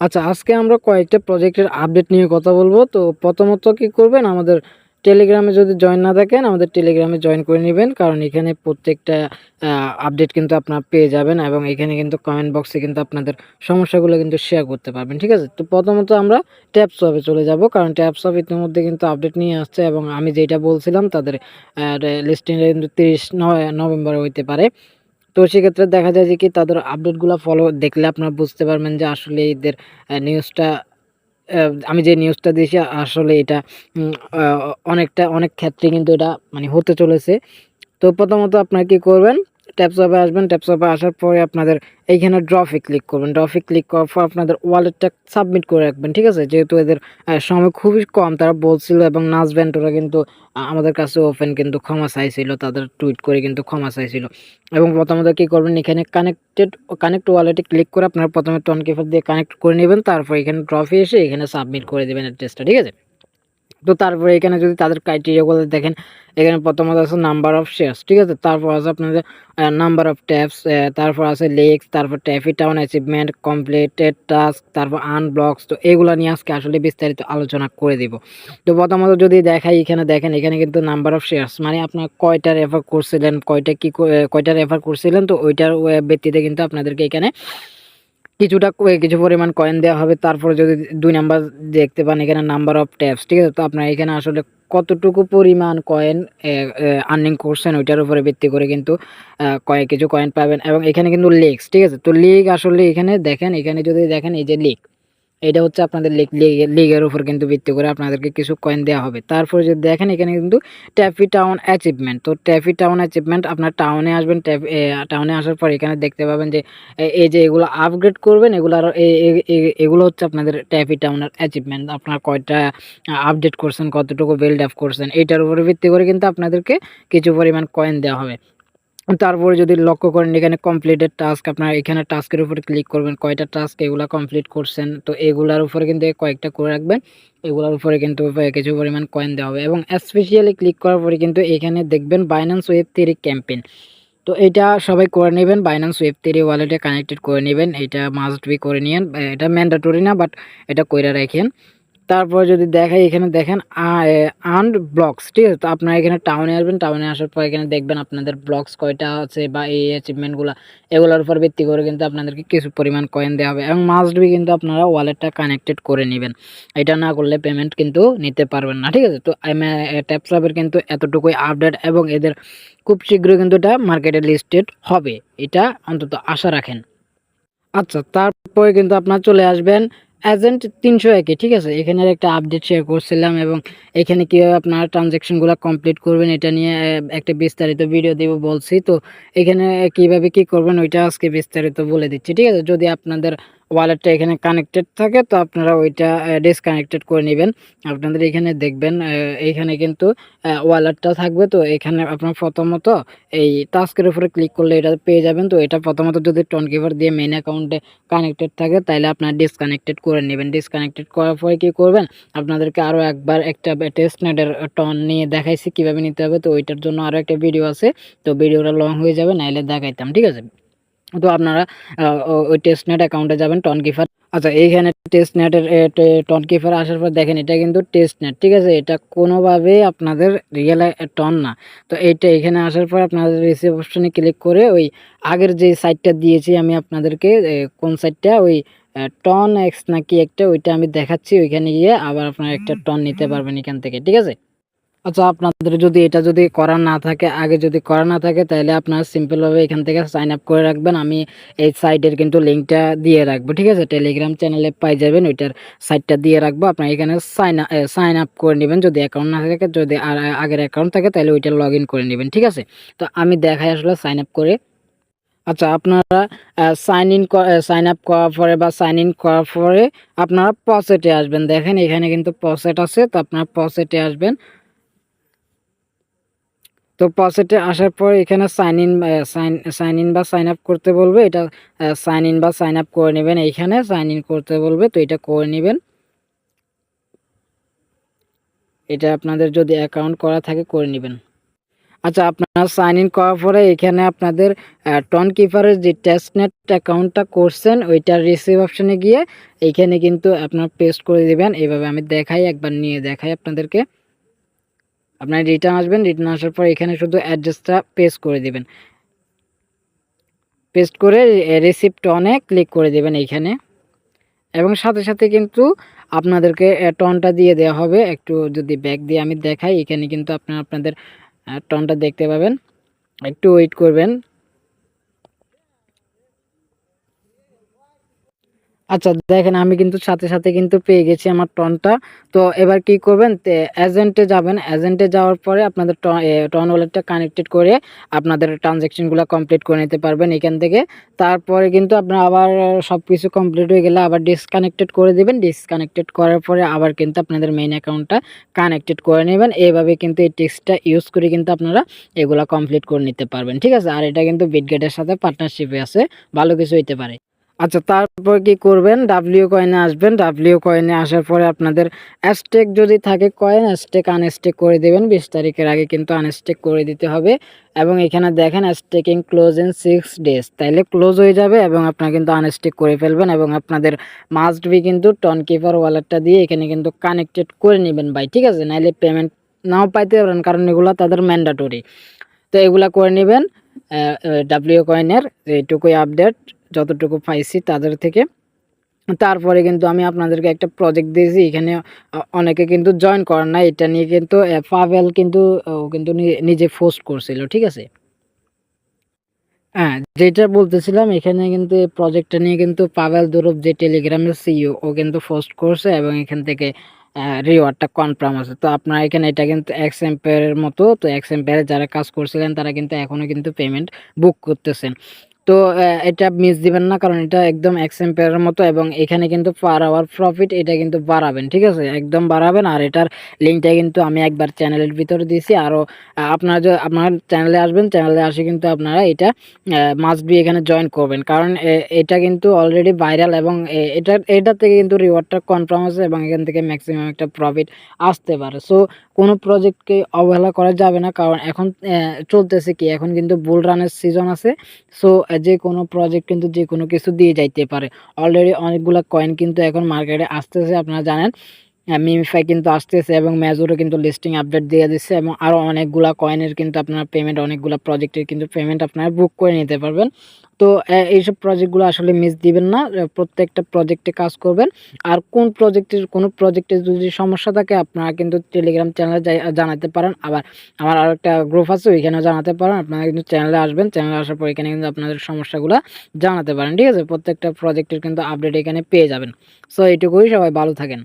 আচ্ছা আজকে আমরা কয়েকটা প্রজেক্টের আপডেট নিয়ে কথা বলব। তো প্রথমত কি করবেন, আমাদের টেলিগ্রামে যদি জয়েন না থাকেন, আমাদের টেলিগ্রামে জয়েন করে নেবেন। কারণ এখানে প্রত্যেকটা আপডেট কিন্তু আপনারা পেয়ে যাবেন এবং এখানে কিন্তু কমেন্ট বক্সে কিন্তু আপনাদের সমস্যাগুলো কিন্তু শেয়ার করতে পারবেন, ঠিক আছে? তো প্রথমত আমরা ট্যাপস হবে চলে যাব। কারণ ট্যাপস অফ ইতিমধ্যে কিন্তু আপডেট নিয়ে আসছে এবং আমি যেটা বলছিলাম, তাদের লিস্টিংটা কিন্তু তিরিশ নভেম্বরে হইতে পারে। তো সেক্ষেত্রে দেখা যায় যে কি তাদের আপডেটগুলো ফলো দেখলে আপনারা বুঝতে পারবেন যে আসলে এদের নিউজটা আমি যে নিউজটা দিয়েছি, আসলে এটা অনেকটা, অনেক ক্ষেত্রে কিন্তু এটা মানে হতে চলেছে। তো প্রথমত আপনারা কী করবেন ট্যাপস অফে আসবেন ট্যাপস অফে আসার পরে আপনাদের এইখানে ড্রফে ক্লিক করবেন। ড্রফে ক্লিক করার পর আপনাদের ওয়ালেটটা সাবমিট করে রাখবেন, ঠিক আছে? যেহেতু এদের সময় খুবই কম, তারা বলছিল এবং নাচ ব্যান্ডরা কিন্তু আমাদের কাছে ওপেন কিন্তু ক্ষমা চাইছিল, তাদের টুইট করে কিন্তু ক্ষমা চাইছিল। এবং প্রথমত কি করবেন, এখানে কানেক্টেড কানেক্ট ওয়ালেটে ক্লিক করে আপনারা প্রথমে টন কিপার দিয়ে কানেক্ট করে নেবেন, তারপর এখানে ট্রফি এসে এখানে সাবমিট করে দেবেন অ্যাড্রেসটা ঠিক আছে? তো তারপরে এখানে যদি তাদের ক্রাইটেরিয়াগুলো দেখেন, এখানে প্রথমত আছে নাম্বার অফ শেয়ার্স ঠিক আছে? তারপর আছে আপনাদের নাম্বার অফ ট্যাপস তারপর আছে লেক্স তারপর taffy town achievement completed task তারপর আনব্লকস তো এগুলো নিয়ে আজকে আসলে বিস্তারিত আলোচনা করে দিব। তো প্রথমত যদি দেখাই এখানে, দেখেন এখানে কিন্তু নাম্বার অফ শেয়ার্স মানে আপনার কয়টা রেফার করছিলেন, কয়টা কি কয়টা রেফার করছিলেন, তো ওইটার ভিত্তিতে কিন্তু আপনাদেরকে এখানে কিছুটা কিছু পরিমাণ কয়েন দেওয়া হবে, তারপরে যদি দুই নাম্বার দেখতে পান, এখানে নাম্বার অফ ট্যাপস ঠিক আছে? তো আপনার এখানে আসলে কতটুকু পরিমাণ কয়েন আর্নিং করছেন, ওইটার উপরে ভিত্তি করে কিন্তু কয়েক কিছু কয়েন পাবেন। এবং এখানে কিন্তু লেগস ঠিক আছে? তো লিগ আসলে এখানে দেখেন, এখানে যদি দেখেন, এই যে লিগ এটা হচ্ছে আপনাদের লিগ লিগের উপর কিন্তু ভিত্তি করে আপনাদেরকে কিছু কয়েন দেওয়া হবে। তারপরে যদি দেখেন, এখানে কিন্তু ট্যাফি টাউন অ্যাচিভমেন্ট তো ট্যাফি টাউন অ্যাচিভমেন্ট আপনার টাউনে আসবেন টাউনে আসার পর এখানে দেখতে পাবেন যে এই যে এগুলো আপগ্রেড করবেন, এগুলো আরও এগুলো হচ্ছে আপনাদের ট্যাফি টাউনের অ্যাচিভমেন্ট আপনার কয়টা আপডেট করছেন, কতটুকু বিল্ড আপ করছেন এইটার উপরে ভিত্তি করে কিন্তু আপনাদেরকে কিছু পরিমাণ কয়েন দেওয়া হবে। তারপরে যদি লক্ষ্য করেন, এখানে কমপ্লিটেড টাস্ক আপনার এখানে টাস্কের উপরে ক্লিক করবেন, কয়টা টাস্ক এগুলা কমপ্লিট করছেন, তো এগুলার উপরে কিন্তু কয়েকটা করে রাখবেন, এগুলোর উপরে কিন্তু কিছু পরিমাণ কয়েন দেওয়া হবে এবং স্পেশালি ক্লিক করার পরে কিন্তু এখানে দেখবেন বাইন্যান্স ওয়েব থ্রি ক্যাম্পেইন তো এটা সবাই করে নেবেন বাইন্যান্স ওয়েব থ্রি ওয়ালেটে কানেক্টেড করে নেবেন, এটা মাস্ট বি করে নিয়েন, এটা ম্যান্ডাটরি না বাট এটা কইরা রাখেন। তারপর যদি দেখাই, এখানে দেখেন আন্ড ব্লকস ঠিক আছে? তো আপনারা এখানে টাউনে আসবেন টাউনে আসার পর এখানে দেখবেন আপনাদের ব্লকস কয়টা আছে বা এই অ্যাচিভমেন্টগুলো এগুলোর উপর ভিত্তি করে কিন্তু আপনাদেরকে কিছু পরিমাণ কয়েন দেওয়া হবে এবং মাস্ট বি কিন্তু আপনারা ওয়ালেটটা কানেক্টেড করে নেবেন। এটা না করলে পেমেন্ট কিন্তু নিতে পারবেন না, ঠিক আছে? তো ট্যাপসাপের কিন্তু এতটুকুই আপডেট এবং এদের খুব শীঘ্রই কিন্তু এটা মার্কেটে লিস্টেড হবে। এটা অন্তত আশা রাখেন। আচ্ছা তারপরে কিন্তু আপনার চলে আসবেন এজেন্ট তিনশো একে, ঠিক আছে? এখানের একটা আপডেট শেয়ার করছিলাম এবং এখানে কীভাবে আপনারা ট্রানজ্যাকশনগুলো কমপ্লিট করবেন, এটা নিয়ে একটা বিস্তারিত ভিডিও দেব বলছি। তো এখানে কীভাবে কি করবেন, ওইটা আজকে বিস্তারিত বলে দিচ্ছি, ঠিক আছে? যদি আপনাদের ওয়ালেটটা এখানে কানেক্টেড থাকে, তো আপনারা ওইটা ডিসকানেক্টেড করে নেবেন। আপনাদের এখানে দেখবেন এইখানে কিন্তু ওয়ালেটটা থাকবে। তো এখানে আপনার প্রথমত এই টাস্কের উপরে ক্লিক করলে এটা পেয়ে যাবেন। তো এটা প্রথমত যদি টন কিপার দিয়ে মেন অ্যাকাউন্টে কানেক্টেড থাকে তাহলে আপনার ডিসকানেক্টেড করে নেবেন। ডিসকানেক্টেড করার পরে কি করবেন? আপনাদেরকে আরও একবার একটা টেস্ট নেটের টন নিয়ে দেখাইছি কীভাবে নিতে হবে। তো ওইটার জন্য আরও একটা ভিডিও আছে। তো ভিডিওটা লং হয়ে যাবে, নাইলে দেখাইতাম, ঠিক আছে? তো আপনারা ওই টেস্ট নেট অ্যাকাউন্টে যাবেন টন কিপার আচ্ছা এইখানে টেস্ট নেটের টন কিপার আসার পর দেখেন এটা কিন্তু টেস্ট নেট ঠিক আছে? এটা কোনোভাবেই আপনাদের রিয়েল টন না। তো এইটা এখানে আসার পর আপনাদের রিসিভ অপশনে ক্লিক করে ওই আগের যে সাইটটা দিয়েছি আমি আপনাদেরকে কোন সাইটটা ওই টন এক্স নাকি একটা ওইটা আমি দেখাচ্ছি। ওইখানে গিয়ে আবার আপনারা একটা টন নিতে পারবেন এখান থেকে ঠিক আছে? আচ্ছা আপনাদের যদি এটা যদি করা না থাকে, আগে যদি করা না থাকে, তাহলে আপনারা সিম্পলভাবে এখান থেকে সাইন আপ করে রাখবেন। আমি এই সাইটের কিন্তু লিঙ্কটা দিয়ে রাখব, ঠিক আছে? টেলিগ্রাম চ্যানেলে পাই যাবেন, ওইটার সাইটটা দিয়ে রাখব। আপনার এখানে সাইন সাইন আপ করে নেবেন। যদি অ্যাকাউন্ট না থাকে, যদি আর আগের অ্যাকাউন্ট থাকে, তাহলে ওইটা লগ করে নেবেন, ঠিক আছে? তো আমি দেখাই আসলে সাইন আপ করে। আচ্ছা আপনারা সাইন ইন সাইন আপ করার পরে বা সাইন ইন করার পরে আপনারা পসেটে আসবেন। দেখেন, এখানে কিন্তু পসেট আছে, তো আপনারা পসেটে আসবেন। তো পসেটে আসার পর এখানে sign in sign sign in বা সাইন আপ করতে বলবে। এটা সাইন ইন বা সাইন আপ করে নেবেন এইখানে সাইন ইন করতে বলবে। তো এটা করে নেবেন। এটা আপনাদের যদি অ্যাকাউন্ট করা থাকে, করে নেবেন। আচ্ছা আপনারা সাইন ইন করার পরে এখানে আপনাদের টন কিপারের যে টেস্টনেট অ্যাকাউন্টটা করছেন, ওইটার রিসিভ অপশানে গিয়ে এইখানে কিন্তু আপনার পেস্ট করে দিবেন। এইভাবে আমি দেখাই, একবার নিয়ে দেখাই আপনাদেরকে। আপনার রিটার্ন আসবেন রিটার্ন আসার পর এখানে শুধু অ্যাড্রেসটা পেস্ট করে দিবেন। পেস্ট করে রিসিপ্ট অনে ক্লিক করে দেবেন এইখানে। এবং সাথে সাথে কিন্তু আপনাদেরকে টনটা দিয়ে দেওয়া হবে। একটু যদি ব্যাগ দিয়ে আমি দেখাই, এখানে কিন্তু আপনারা আপনাদের টনটা দেখতে পাবেন। একটু ওয়েট করবেন। আচ্ছা দেখেন আমি কিন্তু সাথে সাথে কিন্তু পেয়ে গেছি আমার টনটা তো এবার কি করবেন? এজেন্টে যাবেন। এজেন্টে যাওয়ার পরে আপনাদের টন ওয়ালেটটা কানেক্টেড করে আপনাদের ট্রানজ্যাকশনগুলো কমপ্লিট করে নিতে পারবেন এখান থেকে। তারপরে কিন্তু আপনার আবার সব কিছু কমপ্লিট হয়ে গেলে আবার ডিসকানেক্টেড করে দেবেন। ডিসকানেক্টেড করার পরে আবার কিন্তু আপনাদের মেইন অ্যাকাউন্টটা কানেক্টেড করে নেবেন। এইভাবে কিন্তু এই টেক্সটটা ইউজ করে কিন্তু আপনারা এগুলো কমপ্লিট করে নিতে পারবেন। ঠিক আছে? আর এটা কিন্তু বিটগেটের সাথে পার্টনারশিপে আছে। ভালো কিছু হইতে পারে। আচ্ছা তারপর কি করবেন? ডাব্লিউ কয়েনে আসবেন। ডাব্লিউ কয়েনে আসার পরে আপনাদের অ্যাস্টেক যদি থাকে কয়েন অ্যাস্টেক আনস্টেক করে দেবেন। বিশ তারিখের আগে কিন্তু আনস্টেক করে দিতে হবে। এবং এখানে দেখেন staking close in six days তাইলে ক্লোজ হয়ে যাবে এবং আপনারা কিন্তু আনস্টেক করে ফেলবেন এবং আপনাদের মাস্ট বি কিন্তু টন কিপার ওয়ালেটটা দিয়ে এখানে কিন্তু কানেক্টেড করে নেবেন ভাই, ঠিক আছে? নাইলে পেমেন্ট নাও পাইতে পারেন, কারণ এগুলো তাদের ম্যান্ডাটরি তো এগুলা করে নেবেন ডাব্লিউ কয়েনের এইটুকুই আপডেট যতটুকু পাইছি তাদের থেকে। তারপরে কিন্তু আমি আপনাদেরকে একটা প্রজেক্ট দিয়েছি, এখানে অনেকে কিন্তু জয়েন করেন না এটা নিয়ে কিন্তু পাভেল কিন্তু, ও, কিন্তু নিজে পোস্ট করছিল, ঠিক আছে? হ্যাঁ যেটা বলতেছিলাম, এখানে কিন্তু প্রজেক্টটা নিয়ে কিন্তু পাভেল দুরূপ যে টেলিগ্রামের সিইও ও কিন্তু পোস্ট করছে এবং এখান থেকে রিওয়ার্ডটা কনফার্ম আছে। তো আপনারা এখানে এটা কিন্তু এক্স এম্পায়ারের মতো, তো এক্স এম্পায়ারে যারা কাজ করছিলেন, তারা কিন্তু এখনও কিন্তু পেমেন্ট বুক করতেছেন। তো এটা মিস দিবেন না কারণ এটা একদম এক্সেম্পেয়ারের মতো এবং এখানে কিন্তু পার আওয়ার প্রফিট এটা কিন্তু বাড়াবেন, ঠিক আছে? একদম বাড়াবেন আর এটার লিঙ্কটা কিন্তু আমি একবার চ্যানেলের ভিতরে দিয়েছি। আরও আপনারা যে, আপনার চ্যানেলে আসবেন চ্যানেলে আসে কিন্তু আপনারা এটা মাস্ট বি এখানে জয়েন করবেন। কারণ এটা কিন্তু অলরেডি ভাইরাল এবং এটা এটা থেকে কিন্তু রিওয়ার্ডটা কনফার্ম আছে এবং এখান থেকে ম্যাক্সিমাম একটা প্রফিট আসতে পারে। সো কোনো প্রজেক্টকে অবহেলা করা যাবে না কারণ এখন চলতেছে কি? এখন কিন্তু বুল রানের সিজন আছে। সো যে কোনো প্রজেক্ট কিন্তু যে কোনো কিছু দিয়ে যাইতে পারে। অলরেডি অনেকগুলো কয়েন কিন্তু এখন মার্কেটে আসতেছে, আপনারা জানেন। মিমিফাই কিন্তু আসতেছে এবং মেজরও কিন্তু লিস্টিং আপডেট দিয়ে দিচ্ছে এবং আরও অনেকগুলা কয়েনের কিন্তু আপনার পেমেন্ট অনেকগুলো প্রজেক্টের কিন্তু পেমেন্ট আপনারা বুক করে নিতে পারবেন। তো এইসব প্রজেক্টগুলো আসলে মিস দিবেন না প্রত্যেকটা প্রজেক্টে কাজ করবেন। আর কোন প্রজেক্টের কোনো প্রজেক্টের যদি সমস্যা থাকে, আপনারা কিন্তু টেলিগ্রাম চ্যানেলে জানাতে পারেন। আবার আমার আর একটা গ্রুপ আছে, ওইখানেও জানাতে পারেন। আপনারা কিন্তু চ্যানেলে আসবেন চ্যানেলে আসার পর এখানে কিন্তু আপনাদের সমস্যাগুলো জানাতে পারেন, ঠিক আছে? প্রত্যেকটা প্রজেক্টের কিন্তু আপডেট এখানে পেয়ে যাবেন। সো এইটুকুই, সবাই ভালো থাকেন।